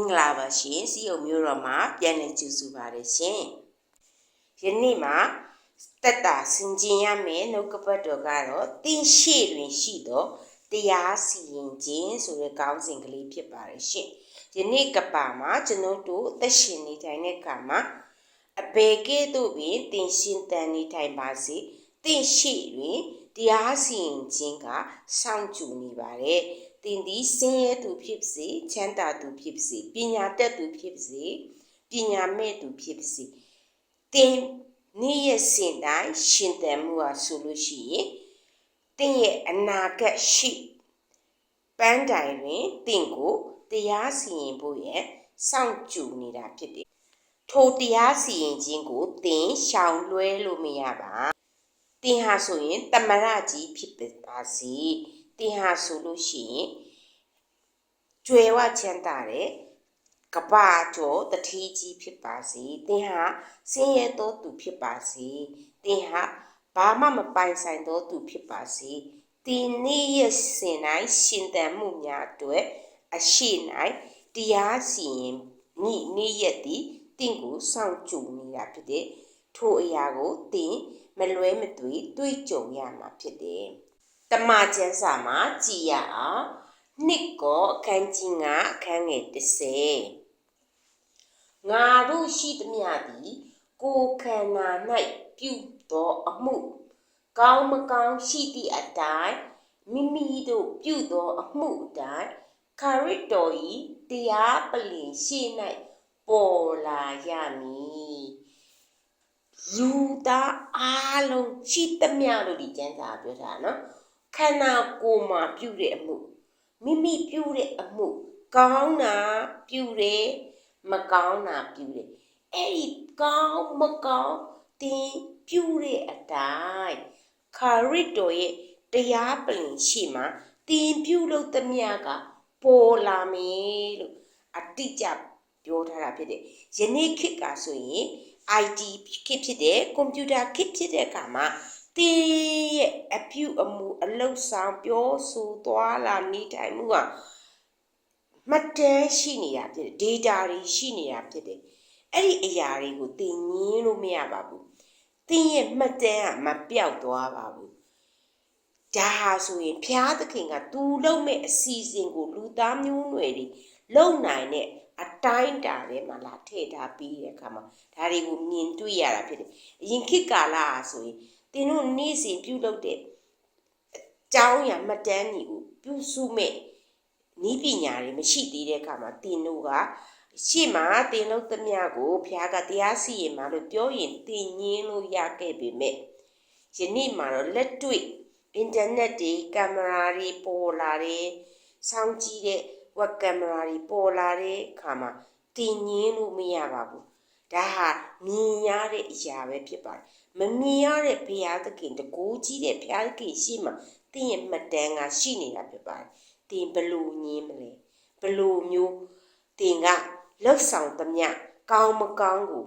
င်္ဂလာပါရှင်စီယုံမျိုးတော်မှာပြန်လည်ကြိုဆိုပါရရှင်ယနေ့မှာတက်တာဆင်ကျင်ရမယ်နှုတ်ကပတ်တော်ကတော့တင်းရှိတွင်ရှိသောတရားစီရင်ခြင်းဆိုတဲ့ခေါင်းစဉ်ကလေးဖြစ်ပါရရှင်ယနေ့ကပါမှာကျွန်တော်တို့အသက်ရှင်နေထိုင်တဲ့အခါမှာအဘေကဲ့သို့ပင်တင်ရှင်တန်နေထိုင်ပါစေတင်ရှိတွင်တရားစီရင်ခြင်းကစောင့်ကြနေပါတယ် တင်သည်ဆင်းရဲသူဖြစ်စေချမ်းသာသူဖြစ်စေပညာတတ်သူဖြစ်စေပညာမဲ့သူဖြစ်စေတင်နေ့ရက်စဉ်တိုင်းရှင်သန်မှုဟာဆိုလို့ရှိရင်တင်ရဲ့အနာဂတ်ရှိပန်းတိုင်တွင်တင်ကိုတရားစီရင်ဖို့ရဲ့စောင့်ကြနေတာဖြစ်တယ်ထိုတရားစီရင်ခြင်းကိုတင်ရှောင်လွှဲလို့မရပါတင်ဟာဆိုရင်တမရကြီးဖြစ်ပါစေ တင်ဟာဆိုလို့ရှိရင်ကျွယ်ဝချမ်းသာတဲ့ကဘာကျော်တတိကြီးဖြစ်ပါစေတင်ဟာဆင်းရဲသောသူဖြစ်ပါစေတင်ဟာဘာမှမပိုင်ဆိုင်သောသူဖြစ်ပါစေတင်နေ့ရက်စဉ်တိုင်းရှင်သန်မှုများအတွက်အရှိ၌တရားစီရင်မိနေ့ရက်သည်တင့်ကိုစောင့်ကြုံနေတာဖြစ်တဲ့ထိုအရာကိုတင်မလွဲမသွေတွေးကြုံရမှာဖြစ်တယ် တမချန်းစာမှာကြည်ရအောင်နှစ်ကောအခန်းကြီး9အခန်းငယ်30ငါတို့ရှိသမျှသည်ကိုယ်ခန္ဓာ၌ပြုသောအမှု ကောင်းမကောင်းရှိသည့်အတိုင်းမိမိတို့ပြုသောအမှုအတိုင်းခရစ်တော်၏တရားပလင်ရှိ၌ပေါ်လာရမည်လူသားအားလုံးရှိသမျှလို့ဒီကျမ်းစာပြောတာနော် ခန္ဓာကိုယ်မှာပြုတဲ့အမှုမိမိပြုတဲ့အမှု ကောင်းတာပြုတယ်မကောင်းတာပြုတယ်အဲ့ဒီကောင်းမကောင်းတင်ပြုတဲ့အတိုင်းခရစ်တော်ရဲ့တရားပလင်ရှိမှတင်ပြုလို့သမျှကပေါ်လာမယ်လို့အတိအကျပြောထားတာဖြစ်တယ်ယနေ့ခေတ်ကဆိုရင် IT ခေတ်ဖြစ်တဲ့ကွန်ပျူတာခေတ်ဖြစ်တဲ့အခါမှာ တင်းရဲ့အပြုအမူအလုတ်ဆောင်ပြောဆိုသွားလာနေထိုင်မှုကမှတ်တမ်းရှိနေတာဖြစ်တယ် data တွေရှိနေတာဖြစ်တယ်အဲ့ဒီအရာတွေကိုတင်ငင်းလို့မရပါဘူးတင်းရဲ့မှတ်တမ်းကမပြောက်သွားပါဘူးဒါဟာဆိုရင်ဖျားသခင်ကသူလုံးမဲ့အစီအစဉ်ကိုလူသားမျိုးနွယ်တွေလုံနိုင်တဲ့အတိုင်းတာထဲမှာလာထည့်ထားပြီးတဲ့အခါမှာဒါတွေကိုမြင်တွေ့ရတာဖြစ်တယ်အရင်ခေတ်ကာလအားဆိုရင် တင်တို့နေ့စဉ်ပြုလုပ်တဲ့အကြောင်းအရာမှတ်တမ်းတွေကိုပြုစုမဲ့ဤပညာတွေမရှိသေးတဲ့အခါမှာတင်တို့ကရှေ့မှာတင်လို့သမျှကိုဘုရားကတရားစီရင်မှာလို့ပြောရင်တင်ငင်းလို့ရခဲ့ပေမဲ့ယနေ့မှာတော့လက်တွေ့အင်တာနက်တွေကင်မရာတွေပေါ်လာတယ်စောင်းကြည့်တဲ့ဝက်ကင်မရာတွေပေါ်လာတဲ့အခါမှာတင်ငင်းလို့မရပါဘူးဒါဟာမြင်ရ တဲ့အရာပဲဖြစ်ပါတယ်မမြင်ရတဲ့ဘုရားသခင်တကူကြီးတဲ့ဘုရားသခင်ရှိမှတင်းရဲ့မှတ်တမ်းကရှိနေတာဖြစ်ပါတယ်တင်ဘလို့ညင်းမလဲဘလို့မျိုးတင်ကလှုပ်ဆောင်သမျှကောင်းမကောင်းကို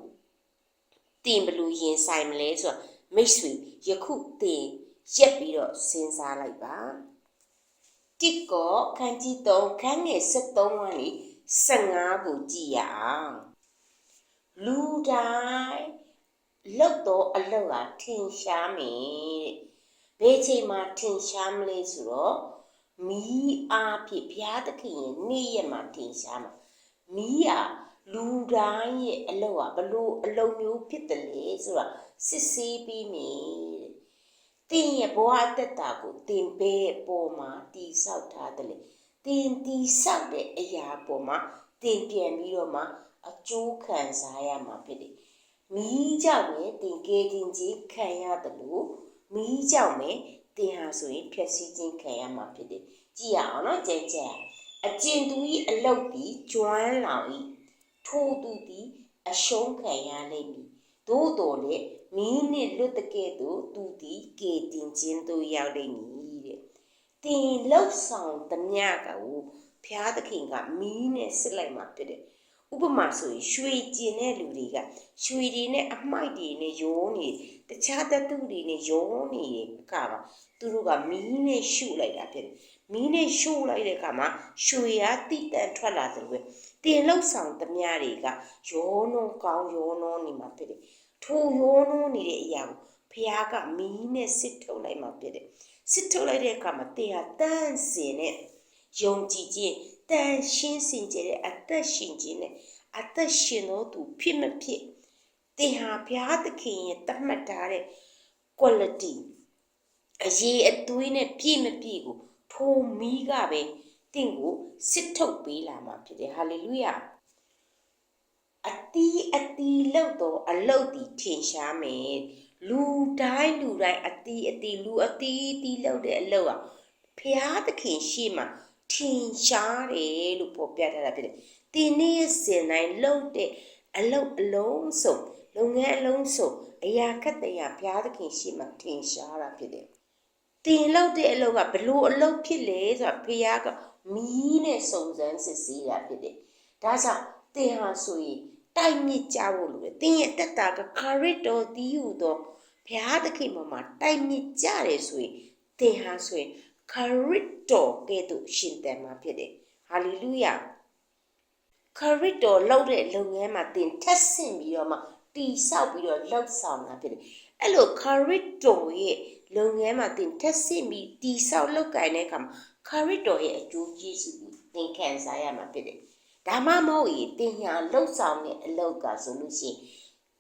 တင်ဘလို့ရင်ဆိုင်မလဲဆိုတော့မိတ်ဆွေယခုတင်ရက်ပြီးတော့စဉ်းစားလိုက်ပါတစ်ကောခန်းကြီး3ခန်းငယ်73ဝန်းလေး15ကိုကြည့်ရအောင် လူတိုင်းလုတ်တော့အလုတ်ဟာထင်ရှားမယ်တဲ့ဘယ်ချိန်မှထင်ရှားမလဲဆိုတော့မီးအားဖြင့်ဘုရားသခင်ရဲ့နေ့ရက်မှာထင်ရှားမှာမီးဟာလူတိုင်းရဲ့အလုတ်ဟာဘလို့အလုတ်မျိုးဖြစ်တယ်လေဆိုတာစစ်ဆေးပြီးမြင်တင်ရဲ့ဘဝတက်တာကိုတင်ဘဲပေါ်မှာတီဆောက်ထားတယ်လေတင်တီဆောက်တဲ့အရာပေါ်မှာတင်ပြန်ပြီးတော့မှ အကျိုးခံစားရမှာဖြစ်တယ်မီးကြောင့်ပဲတင်ကဲခြင်းကြီးခံရတယ်လို့မီးကြောင့်ပဲတင်ဟာဆိုရင်ဖြည့်ဆည်းခြင်းခံရမှာဖြစ်တယ်ကြည့်ရအောင်နော်ကြဲကြဲအကျဉ်သူ၏အလုတ်သည်ကျွမ်းလောင်၏ထိုးသူသည်အရှုံးခံရလိမ့်မည်သို့တော်လည်းမီးနှင့်လွတ်တကဲ့သို့သူသည်ကေတင်ခြင်းသို့ရောက်လိမ့်မည်တဲ့တင်လောက်ဆောင်သမျှကကိုဖျားသခင်ကမီးနဲ့စစ်လိုက်မှဖြစ်တယ် ဥပမာဆိုရင်ရွှေကျင်တဲ့လူတွေကရွှေတွေနဲ့အမိုက်တွေနဲ့ရောနေတခြားတတုတွေနဲ့ရောနေတဲ့အခါမှာသူတို့ကမီးနဲ့ရှုလိုက်တာဖြစ်တယ်မမီးနဲ့ရှို့လိုက်တဲ့အခါမှာရွှေရတိတန်ထွက်လာတယ်လို့ပဲတင်လောက်ဆောင်သမျှတွေကရောနှောကောင်းရောနှောနေမှာဖြစ်တယ်ထိုရောနှောနေတဲ့အရာကိုဖះကမီးနဲ့စစ်ထုတ်လိုက်မှာဖြစ်တယ်စစ်ထုတ်လိုက်တဲ့အခါမှာတင်ဟာတန့်စင်နဲ့ယုံကြည်ခြင်း တန်ရှင်းစင်ကြတဲ့အသက်ရှင်ခြင်းနဲ့အသက်ရှင်တော့သူဖြစ်မဖြစ်တင်ဟာဘုရားသခင်ရဲ့တတ်မှတ်ထားတဲ့ quality အရေးအသွေးနဲ့ပြည့်မပြည့်ကိုထိုမီးကပဲတင့်ကိုစစ်ထုတ်ပေးလာမှာဖြစ်တယ်ဟာလေလုယာအတီးအတီးလောက်တော့အလုတ်တီထင်ရှားမယ်လူတိုင်းလူတိုင်းအတီးအတီးလူအတီးအတီးလောက်တဲ့အလုတ်อ่ะဖျားသခင်ရှိမှ ထင်ရှားတယ်လို့ပေါ်ပြထားတာဖြစ်တယ်တင်းနေ့ရဲ့စင်တိုင်းလောက်တဲ့အလုတ်အလုံးစုံလုပ်ငန်းအလုံးစုံအရာကတရာဘုရားသခင်ရှိမှထင်ရှားတာဖြစ်တယ်။တင်လောက်တဲ့အလုပ်ကဘလို့အလုပ်ဖြစ်လဲဆိုတာဘုရားကမီးနဲ့စုံစမ်းစစ်ဆေးတာဖြစ်တယ်။ဒါကြောင့်တင်ဟာဆိုရင်တိုက်မြစ်ကြဖို့လိုတယ်။တင်ရဲ့တက်တာကခရစ်တော်တည်ဟူသောဘုရားသခင်မှာမှာတိုက်မြစ်ကြတယ်ဆိုရင်တင်ဟာဆိုရင် ခရစ်တော်ကဲ့သို့ရှင်သန်မှာဖြစ်တယ်။ဟာလေလုယာ။ခရစ်တော်လောက်တဲ့လုပ်ငန်းမှာတင်ထက်ဆင့်ပြီးတော့မှတီဆောက်ပြီးတော့လှုပ်ဆောင်တာဖြစ်တယ်။အဲ့လိုခရစ်တော်ရဲ့လုပ်ငန်းမှာတင်ထက်ဆင့်ပြီးတီဆောက်လုပ်ကိုင်တဲ့အခါမှာခရစ်တော်ရဲ့အကျိုးကျေးဇူးကိုသင်ခံစားရမှာဖြစ်တယ်။ဒါမှမဟုတ်ရင်တင်ညာလှုပ်ဆောင်တဲ့အလုပ်ကဆိုလို့ရှိရင်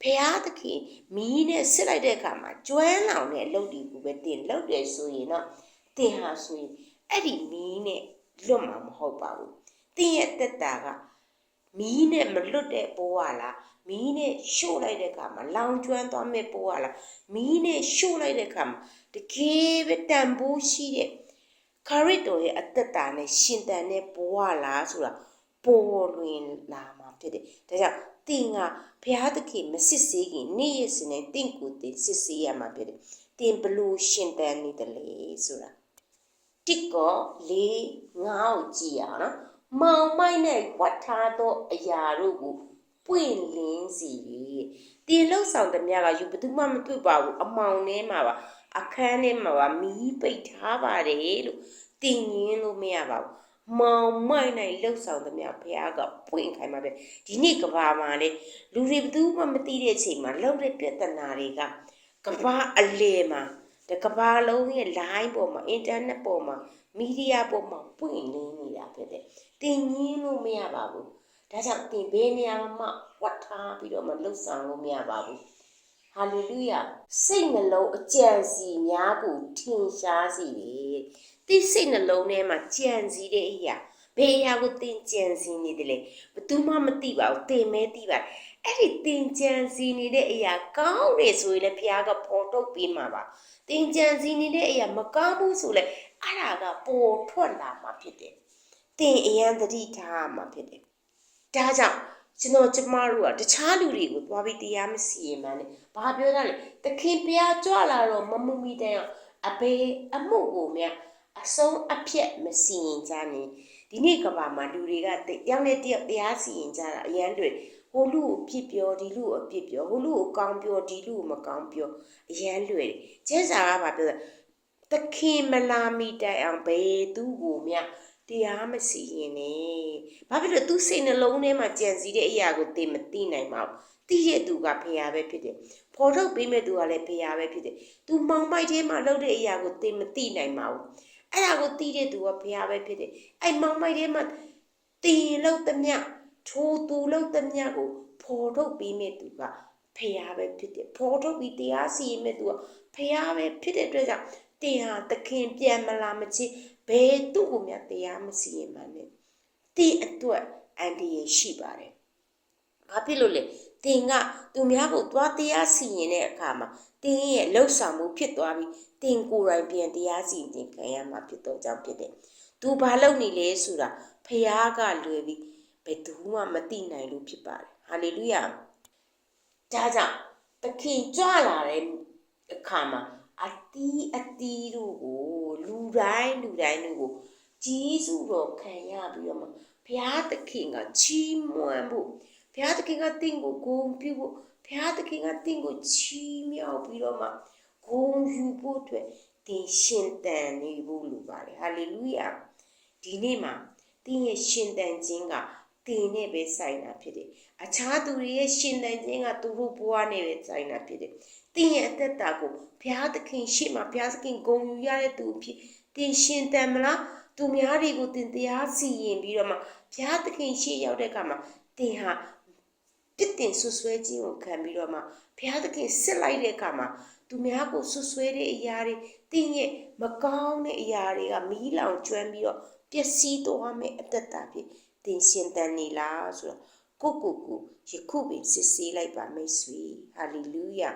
ဖျားသခင်မီးနဲ့ဆစ်လိုက်တဲ့အခါမှာကျွမ်းလောင်တဲ့အလုပ်တွေကိုပဲတင်လုပ်တယ်ဆိုရင်တော့ တင်ဟာဆိုရင်အဲ့ဒီမီးနဲ့လွတ်မှာမဟုတ်ပါဘူး။တင်ရဲ့တက်တာကမီးနဲ့မလွတ်တဲ့ဘဝလားမီးနဲ့ရှို့လိုက်တဲ့အခါမှာလောင်ကျွမ်းသွားမဲ့ဘဝလားမီးနဲ့ရှို့လိုက်တဲ့အခါမှာတကယ်ပဲတန်ဖိုးရှိတဲ့ခရစ်တော်ရဲ့အသက်တာနဲ့ရှင်တန်တဲ့ဘဝလားဆိုတာပေါ်လွင်လာမှာဖြစ်တယ်ဒါကြောင့်တင်ကဘုရားသခင်မစစ်ဆေးခင်နေ့ရက်စဉ်နဲ့တင့်ကိုတင်စစ်ဆေးရမှာဖြစ်တယ်တင်ဘလို့ရှင်တန်နေတယ်လေဆိုတာ တစ်ကောလေးငါ့ကိုကြည့်ရအောင်နော်မောင်မိုက်နဲ့ဝတ်ထားသောအရာတို့ကိုပွင့်လင်းစီ၍တင်လှုပ်ဆောင်သမျှကယူဘယ်သူမှမတွေ့ပါဘူးအမောင်ထဲမှာပါအခန်းထဲမှာပါမီးပိတ်ထားပါတယ်လို့တင်ငင်းလို့မရပါဘူးမောင်မိုက်နိုင်လှုပ်ဆောင်သမျှဘုရားကပွင့်ခိုင်းမှာပဲဒီနေ့ကဘာမှာလေလူတွေဘယ်သူမှမသိတဲ့အချိန်မှာလှုပ်တဲ့ပြဿနာတွေကကဘာအလေမှာ တကဘာလုံးရဲ့ line ပေါ်မှာ internet ပေါ်မှာမီဒီယာပေါ်မှာပွင့်လင်းနေတာဖြစ်တယ်တင်ငင်းလို့မရပါဘူးဒါကြောင့်သင်ဘယ်နေရာမှဝတ်ထားပြီးတော့မလှုပ်ဆောင်လို့မရပါဘူးဟာလေလုယာစိတ်နှလုံးအကြံစီများကိုထင်ရှားစေတယ်ဒီစိတ်နှလုံးထဲမှာကြံစီတဲ့အရာဘယ်အရာကိုသင်ကြံစီနေတယ်လဲဘယ်သူမှမသိပါဘူးသင်မဲသိပါအဲ့ဒီသင်ကြံစီနေတဲ့အရာကောင်းတယ်ဆိုရင်လည်းဘုရားကပေါ်ထုတ်ပေးမှာပါ သင်ကြံစီနေတဲ့အရာမကောင်းဘူးဆိုလည်းအဲ့ဒါကပေါ်ထွက်လာမှာဖြစ်တယ်သင်အရန်သတိထားမှာဖြစ်တယ်ဒါကြောင့်ကျွန်တော်ကျမတို့ကတခြားလူတွေကိုသွားပြီးတရားမစီရင်မှန်းနဲ့ဘာပြောတာလဲသခင်ဘုရားကြွလာတော့မမူမီတဲ့အောင်အဘေအမှုကိုမြအဆုံးအပြက်မစီရင်ကြနဲ့ဒီနေ့ကဘာမှာလူတွေကတယောက်နဲ့တယောက်တရားစီရင်ကြတာအရန်တွေ ဟိုလူကိုပြစ်ပြောဒီလူကိုအပြစ်ပြောဟိုလူကိုကောင်းပြောဒီလူကိုမကောင်းပြောအရန်လွယ်တယ်ကျဲစာကဘာပြောလဲသခင်မလာမီတိုင်အောင်ဘယ်သူ့ကိုမြတရားမစီရင်နဲ့ဘာဖြစ်လို့သူစိတ်နှလုံးထဲမှာကြံစည်တဲ့အရာကိုသိမသိနိုင်ပါဘူးသိတဲ့သူကဖရာပဲဖြစ်တယ်ဖော်ထုတ်ပေးမဲ့သူကလည်းဖရာပဲဖြစ်တယ်သူမောင်မိုက်ထဲမှာလုပ်တဲ့အရာကိုသိမသိနိုင်ပါဘူးအဲ့ဒါကိုသိတဲ့သူကဖရာပဲဖြစ်တယ်အဲ့မောင်မိုက်ထဲမှာတင်လို့သမျှ ထိုးသူလို့သမျှကိုဖော်ထုတ်ပေးမဲ့သူကဖရာပဲဖြစ်တယ်ဖော်ထုတ်ပြီးတရားစီရင်မဲ့သူကဖရာပဲဖြစ်တဲ့အတွက်ကြောင့်တင်ဟာသခင်ပြန်မလာမချင်းဘယ်သူ့ကိုမှတရားမစီရင်မှန်းနဲ့တင်အတွက်အန်ဒီရရှိပါတယ်။ဘာဖြစ်လို့လဲ။တင်ကသူများကိုသွားတရားစီရင်တဲ့အခါမှာတင်ရဲ့လှုပ်ဆောင်မှုဖြစ်သွားပြီးတင်ကိုယ်တိုင်ပြန်တရားစီရင်ခံရမှာဖြစ်တော့ကြောင့်ဖြစ်တယ်။သူဘာလုပ်နေလဲဆိုတာဖခင်ကလွယ်ပြီးဘ ယ်သူမှမသိနိုင်လို့ဖြစ်ပါတယ်။ဟာလေလုယာ။ဒါကြောင့်သခင်ကြွလာတဲ့အခါမှာအတီးအတီးတို့ကိုလူတိုင်းလူတိုင်းတို့ကိုကြီးစုတော်ခံရပြီးတော့မှဘုရားသခင်ကချီးမွမ်းဖို့ဘုရားသခင်ကတင့်ကိုဂုဏ်ပြုဖို့ဘုရားသခင်ကတင့်ကိုချီးမြှောက်ပြီးတော့မှဂုဏ်ယူဖို့အတွက်သသင်ရှင်သန်နေဖို့လိုပါတယ်ဟာလေလုယာဒီနေ့မှာသင်ရဲ့ရှင်သန်ခြင်းက သင်နဲ့ပဲဆိုင်တာဖြစ်တယ်အခြားသူတွေရဲ့ရှင်သန်ခြင်းကသူတို့ဘဝနဲ့ပဲဆိုင်တာဖြစ်တယ်သင်ရဲ့အသက်တာကိုဘုရားသခင်ရှေ့မှာဘုရားသခင်ဂုဏ်ယူရတဲ့သူအဖြစ်သင်ရှင်သန်မလားသူများတွေကိုသင်တရားစီရင်ပြီးတော့မှဘုရားသခင်ရှေ့ရောက်တဲ့အခါမှာသင်ဟာပြစ်တင်ဆွဆွဲခြင်းကိုခံပြီးတော့မှဘုရားသခင်စစ်လိုက်တဲ့အခါမှာသူများကိုဆွဆွဲတဲ့အရာတွေတင်းရဲ့မကောင်းတဲ့အရာတွေကမီးလောင်ကျွမ်းပြီးတော့ပျက်စီးသွားမယ်အတ္တတာဖြစ် တင်ရှင်တန်နေလားဆိုတော့ကိုကိုကိုယခုပင်စစ်ဆေးလိုက်ပါမိတ်ဆွေဟာလေလုယာ